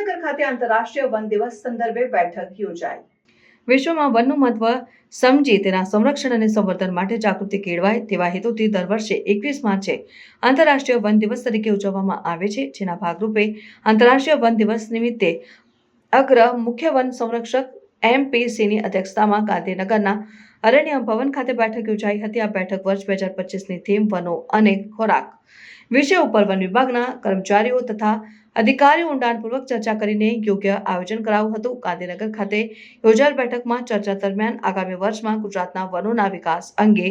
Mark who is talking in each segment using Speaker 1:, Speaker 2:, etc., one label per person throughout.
Speaker 1: ગાંધીનગર ખાતે આંતરરાષ્ટ્રીય વન દિવસ સંદર્ભે બેઠક યોજાઈ. વિશ્વમાં વનનું મહત્વ સમજી તેના સંરક્ષણ અને સંવર્ધન માટે જાગૃતિ કેળવાય તેવા હેતુથી દર વર્ષે એકવીસ માર્ચે આંતરરાષ્ટ્રીય વન દિવસ તરીકે ઉજવવામાં આવે છે, જેના ભાગરૂપે આંતરરાષ્ટ્રીય વન દિવસ નિમિત્તે અગ્ર મુખ્ય વન સંરક્ષક એમપીસીની અધ્યક્ષતામાં ગાંધીનગરના અરણ્ય ભવન ખાતે બેઠક યોજાઈ હતી. આ બેઠક વર્ષ બે હજાર પચીસની થીમ વનો અને ખોરાક વિષય ઉપર વન વિભાગના કર્મચારીઓ તથા અધિકારીઓ ઊંડાણપૂર્વક ચર્ચા કરીને યોગ્ય આયોજન કરાવ્યું હતું. ગાંધીનગર ખાતે યોજાયેલ બેઠકમાં ચર્ચા દરમિયાન આગામી વર્ષમાં ગુજરાતના વનોના વિકાસ અંગે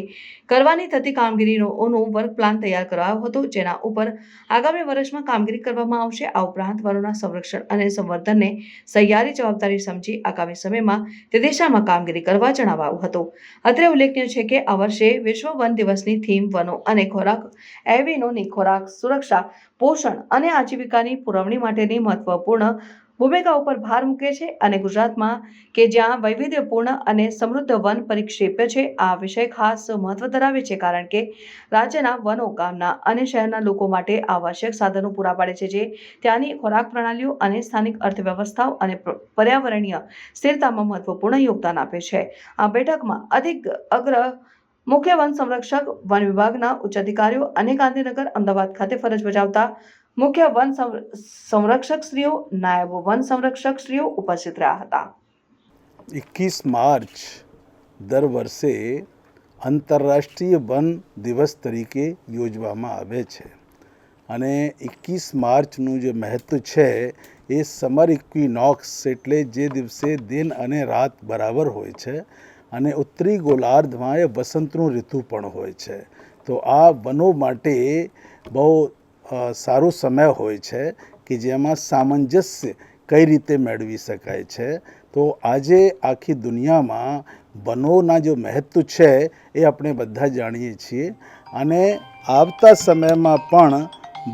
Speaker 1: કરવાની થતી કામગીરીનો વર્ક પ્લાન તૈયાર કરાયો હતો, જેના ઉપર આગામી વર્ષમાં કામગીરી કરવામાં આવશે. આ ઉપરાંત વનોના સંરક્ષણ અને સંવર્ધનને સહિયારી જવાબદારી સમજી આગામી સમયમાં તે દિશામાં કામગીરી કરવા જણાવાયું હતું. અત્રે ઉલ્લેખનીય છે કે આ વર્ષે વિશ્વ વન દિવસની થીમ વનો અને ખોરાક, એવિનોની ખોરાક સુરક્ષા, પોષણ અને આજીવિકાની પુરવણી માટેની મહત્વપૂર્ણ ભૂમિકા ઉપર ભાર મૂકે છે અને ગુજરાતમાં કે જ્યાં વૈવિધ્યપૂર્ણ અને સમૃદ્ધ વન પરિક્ષેપ્ય છે, આ વિષય ખાસ મહત્વ ધરાવે છે કારણ કે રાજ્યના વનો ગામના અને શહેરના લોકો માટે આવશ્યક સાધનો પૂરા પાડે છે, જે ત્યાંની ખોરાક પ્રણાલીઓ અને સ્થાનિક અર્થવ્યવસ્થાઓ અને પર્યાવરણીય સ્થિરતામાં મહત્વપૂર્ણ યોગદાન આપે છે. આ બેઠકમાં અધિક અગ્ર મુખ્ય વન સંરક્ષક, વન વિભાગના ઉચ્ચ અધિકારીઓ અને ગાંધીનગર અમદાવાદ ખાતે ફરજ બજાવતા મુખ્ય વન સંર- સંરક્ષક શ્રીઓ નાયબ વન સંરક્ષક શ્રીઓ ઉપસ્થિત રહ્યા હતા.
Speaker 2: એકવીસ માર્ચ દર વર્ષે આંતરરાષ્ટ્રીય વન દિવસ તરીકે યોજવામાં આવે છે. અને એકવીસ માર્ચનું જે મહત્ત્વ છે, એ સમર ઇક્વિનોક્સ એટલે જે દિવસે દિન અને રાત બરાબર હોય છે અને ઉત્તરી ગોલાર્ધમાં એ વસંતનું ઋતુ પણ હોય છે. તો આ વનો માટે બહુ સારો સમય હોય છે કે જેમાં સામંજસ્ય કઈ રીતે મેળવી શકાય છે. તો આજે આખી દુનિયામાં વનોના જો મહત્વ છે એ આપણે બધા જાણીએ છીએ. અને આવતા સમયમાં પણ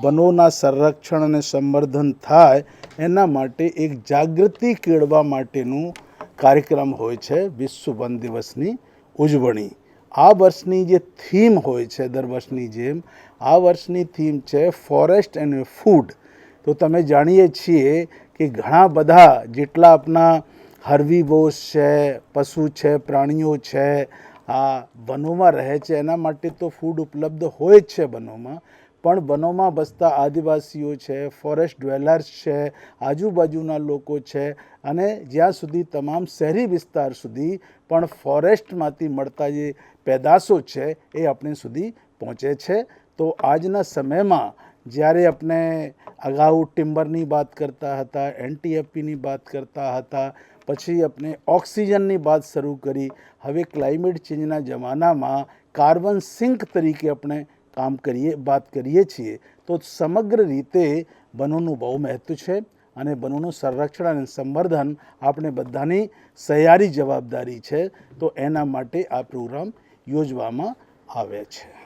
Speaker 2: વનોના સંરક્ષણ અને સંવર્ધન થાય એના માટે એક જાગૃતિ કેળવા માટેનું કાર્યક્રમ હોય છે વિશ્વ વન દિવસની ઉજવણી. આ વર્ષની જે થીમ હોય છે દર વર્ષની જેમ, આ વર્ષની થીમ છે ફોરેસ્ટ એન્ડ ફૂડ. તો તમે જાણીએ છીએ કે ઘણા બધા જેટલા આપણા બોસ છે, પશુ છે, પ્રાણીઓ છે, આ વનોમાં રહે છે, એના માટે તો ફૂડ ઉપલબ્ધ હોય જ છે વનોમાં. પણ વનોમાં બસતા આદિવાસીઓ છે ફોરેસ્ટ ડ્વેલર્સ છે, આજુબાજુના લોકો છે અને જ્યાં સુધી તમામ શહેરી વિસ્તાર સુધી પણ ફોરેસ્ટમાંથી મળતા જે પેદાશો છે એ આપણે સુધી પહોંચે છે. તો આજના સમયમાં જ્યારે આપણે અગાઉ ટિમ્બરની વાત કરતા હતા એનટીએફપીની વાત કરતા હતા, પછી આપણે ઓક્સિજનની વાત શરૂ કરી, હવે ક્લાઇમેટ ચેન્જના જમાનામાં કાર્બન સિંક તરીકે આપણે કામ કરીએ, વાત કરીએ છીએ, તો સમગ્ર રીતે વનોનું બહુ મહત્વ છે અને વનોનું સંરક્ષણ અને સંવર્ધન આપણે બધાની સહિયારી જવાબદારી છે. તો એના માટે આ પ્રોગ્રામ યોજવામાં આવે છે.